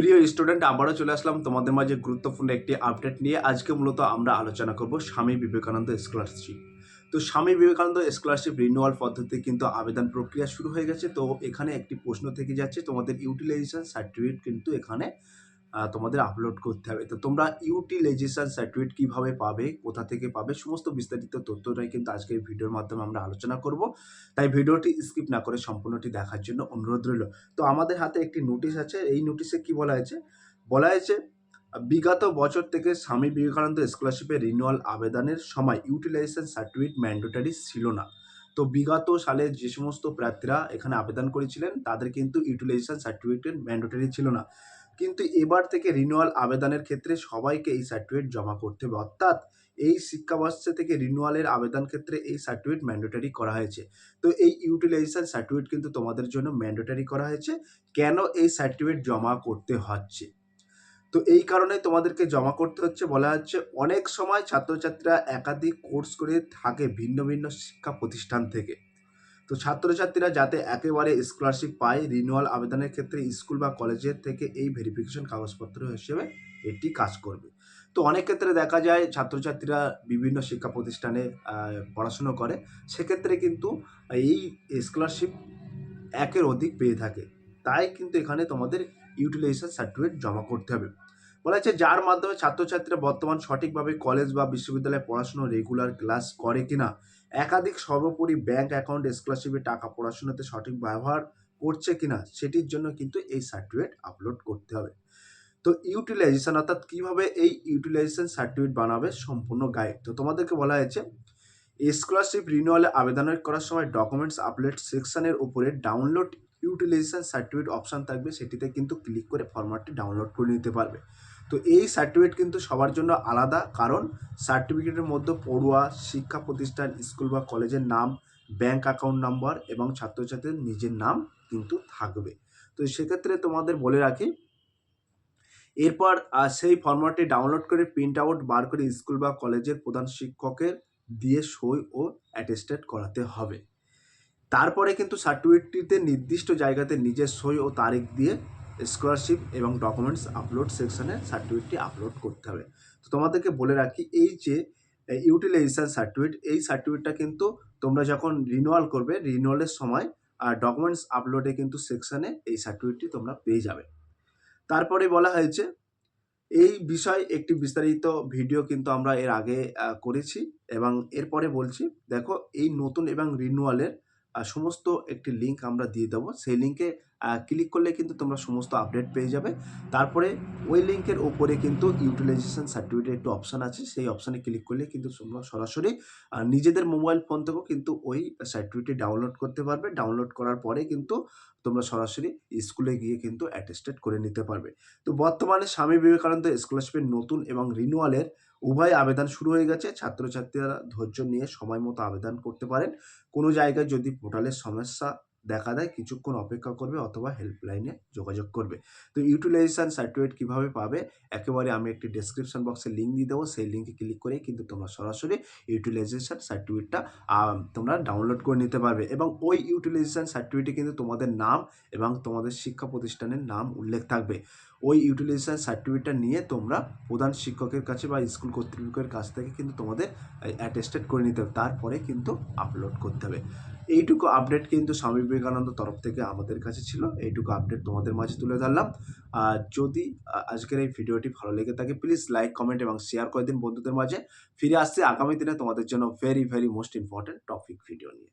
প্রিয় স্টুডেন্ট, আবারও চলে আসলাম তোমাদের মাঝে গুরুত্বপূর্ণ একটি আপডেট নিয়ে। আজকে মূলত আমরা আলোচনা করব স্বামী বিবেকানন্দ স্কলারশিপ। তো স্বামী বিবেকানন্দ স্কলারশিপ রিনিউয়াল পদ্ধতি কিন্তু আবেদন প্রক্রিয়া শুরু হয়ে গেছে। তো এখানে একটি প্রশ্ন থেকে যাচ্ছে, তোমাদের ইউটিলাইজেশন সার্টিফিকেট কিন্তু এখানে তোমাদের আপলোড করতে হবে। তো তোমরা ইউটিলাইজেশন সার্টিফিকেট কীভাবে পাবে, কোথা থেকে পাবে, সমস্ত বিস্তারিত তথ্যটাই কিন্তু আজকের ভিডিওর মাধ্যমে আমরা আলোচনা করব। তাই ভিডিওটি স্কিপ না করে সম্পূর্ণটি দেখার জন্য অনুরোধ রইল। তো আমাদের হাতে একটি নোটিশ আছে। এই নোটিশে কি বলা হয়েছে? বলা হয়েছে, বিগত বছর থেকে স্বামী বিবেকানন্দ স্কলারশিপের রিনিউয়াল আবেদনের সময় ইউটিলাইজেশন সার্টিফিকেট ম্যান্ডেটরি ছিল না। তো বিগত সালে যে সমস্ত প্রার্থীরা এখানে আবেদন করেছিলেন, তাদের কিন্তু ইউটিলাইজেশন সার্টিফিকেট ম্যান্ডেটরি ছিল না। কিন্তু এবার থেকে রিনিউয়াল আবেদনের ক্ষেত্রে সবাইকে এই সার্টিফিকেট জমা করতে হবে। অর্থাৎ এই শিক্ষাবর্ষ থেকে রিনিউয়ালের আবেদন ক্ষেত্রে এই সার্টিফিকেট ম্যান্ডেটরি করা হয়েছে। তো এই ইউটিলাইজেশন সার্টিফিকেট কিন্তু তোমাদের জন্য ম্যান্ডেটরি করা হয়েছে। কেন এই সার্টিফিকেট জমা করতে হচ্ছে? তো এই কারণে তোমাদেরকে জমা করতে হচ্ছে বলা হচ্ছে, অনেক সময় ছাত্রছাত্রীরা একাধিক কোর্স করে থাকে ভিন্ন ভিন্ন শিক্ষা প্রতিষ্ঠান থেকে। তো ছাত্রছাত্রীরা যাতে একেবারে স্কলারশিপ পায় রিনিউয়াল আবেদনের ক্ষেত্রে স্কুল বা কলেজের থেকে এই ভেরিফিকেশন কাগজপত্র হিসেবে এটি কাজ করবে। তো অনেক ক্ষেত্রে দেখা যায় ছাত্রছাত্রীরা বিভিন্ন শিক্ষা প্রতিষ্ঠানে পড়াশুনো করে। সেক্ষেত্রে কিন্তু এই স্কলারশিপ একের অধিক পেয়ে থাকে। তাই কিন্তু এখানে তোমাদের ইউটিলাইজেশন সার্টিফিকেট জমা করতে হবে। বলা হচ্ছে যার মাধ্যমে ছাত্রছাত্রীরা বর্তমান সঠিকভাবে কলেজ বা বিশ্ববিদ্যালয়ে পড়াশুনো রেগুলার ক্লাস করে কিনা। একাধিক সর্বোপরি ব্যাংক অ্যাকাউন্ট স্কলারশিপে টাকা পড়াশোনাতে সঠিক ব্যবহার করছে কিনা, সেটির জন্য কিন্তু এই সার্টিফিকেট আপলোড করতে হবে। তো ইউটিলাইজেশন অর্থাৎ কীভাবে এই ইউটিলাইজেশন সার্টিফিকেট বানাবে সম্পূর্ণ গাইড তো তোমাদেরকে বলা হয়েছে স্কলারশিপ রিনিউয়ালে আবেদন করার সময় ডকুমেন্টস আপলোড সেকশনের উপরে ডাউনলোড ইউটিলাইজেশন সার্টিফিকেট অপশন থাকবে, সেটিতে কিন্তু ক্লিক করে ফরম্যাটটি ডাউনলোড করে নিতে পারবে। তো এই সার্টিফিকেট কিন্তু সবার জন্য আলাদা, কারণ সার্টিফিকেটের মধ্যে পড়ুয়া, শিক্ষা প্রতিষ্ঠান স্কুল বা কলেজের নাম ব্যাংক অ্যাকাউন্ট নাম্বার এবং ছাত্রছাত্রীর নিজের নাম কিন্তু থাকবে। তো সেক্ষেত্রে তোমাদের বলে রাখি, এরপর সেই ফরম্যাটটি ডাউনলোড করে প্রিন্ট আউট বার করে স্কুল বা কলেজের প্রধান শিক্ষকের দিয়ে সই ও অ্যাটেস্টেড করাতে হবে। তারপরে কিন্তু সার্টিফিকেটটিতে নির্দিষ্ট জায়গাতে নিজের সই ও তারিখ দিয়ে স্কলারশিপ এবং ডকুমেন্টস আপলোড সেকশনে সার্টিফিকেটটি আপলোড করতে হবে। তো তোমাদেরকে বলে রাখি, এই যে ইউটিলাইজেশন সার্টিফিকেট এই সার্টিফিকেটটা কিন্তু তোমরা যখন রিনিউয়াল করবে রিনিউয়ালের সময় আর ডকুমেন্টস আপলোডে কিন্তু সেকশনে এই সার্টিফিকেটটি তোমরা পেয়ে যাবে। তারপরে বলা হয়েছে, এই বিষয় একটি বিস্তারিত ভিডিও কিন্তু আমরা এর আগে করেছি এবং এরপরে বলছি, দেখো, এই নতুন এবং রিনিউয়ালের সমস্ত একটি লিঙ্ক আমরা দিয়ে দেবো। সেই লিঙ্কে ক্লিক করলে কিন্তু তোমরা সমস্ত আপডেট পেয়ে যাবে। তারপরে ওই লিঙ্কের ওপরে কিন্তু ইউটিলাইজেশন সার্টিফিকেট একটু অপশান আছে। সেই অপশানে ক্লিক করলে কিন্তু তোমরা সরাসরি নিজেদের মোবাইল ফোন থেকেও কিন্তু ওই সার্টিফিকেটটি ডাউনলোড করতে পারবে। ডাউনলোড করার পরে কিন্তু তোমরা সরাসরি স্কুলে গিয়ে কিন্তু অ্যাটেস্টেড করে নিতে পারবে। তো বর্তমানে স্বামী বিবেকানন্দ স্কলারশিপের নতুন এবং রিনিউয়ালের উভয় আবেদন শুরু হয়ে গেছে। ছাত্রছাত্রীরা ধৈর্য নিয়ে সময় মতো আবেদন করতে পারেন। কোনো জায়গায় যদি পোর্টালের সমস্যা দেখা দেয়, কিছুক্ষণ অপেক্ষা করবে অথবা হেল্পলাইনে যোগাযোগ করবে। তো ইউটিলাইজেশন সার্টিফিকেট কীভাবে পাবে? একেবারে আমি একটি ডেসক্রিপশন বক্সে লিঙ্ক দিয়ে দেবো। সেই লিঙ্কে ক্লিক করে কিন্তু তোমরা সরাসরি ইউটিলাইজেশন সার্টিফিকেটটা তোমরা ডাউনলোড করে নিতে পারবে। এবং ওই ইউটিলাইজেশন সার্টিফিকেটে কিন্তু তোমাদের নাম এবং তোমাদের শিক্ষা প্রতিষ্ঠানের নাম উল্লেখ থাকবে। ওই ইউটিলাইজেশন সার্টিফিকেটটা নিয়ে তোমরা প্রধান শিক্ষকের কাছে বা স্কুল কর্তৃপক্ষের কাছ থেকে কিন্তু তোমাদের অ্যাটেস্টেড করে নিতে হবে। তারপরে কিন্তু আপলোড করতে হবে। এইটুকু আপডেট কিন্তু স্বামী বিবেকানন্দ তরফ থেকে আমাদের কাছে ছিল। এইটুকু আপডেট তোমাদের মাঝে তুলে ধরলাম। আর যদি আজকের এই ভিডিওটি ভালো লেগে থাকে প্লিজ লাইক কমেন্ট এবং শেয়ার করে দিন বন্ধুদের মাঝে। ফিরে আসছে আগামী দিনে তোমাদের জন্য very very most important topic video নিয়ে।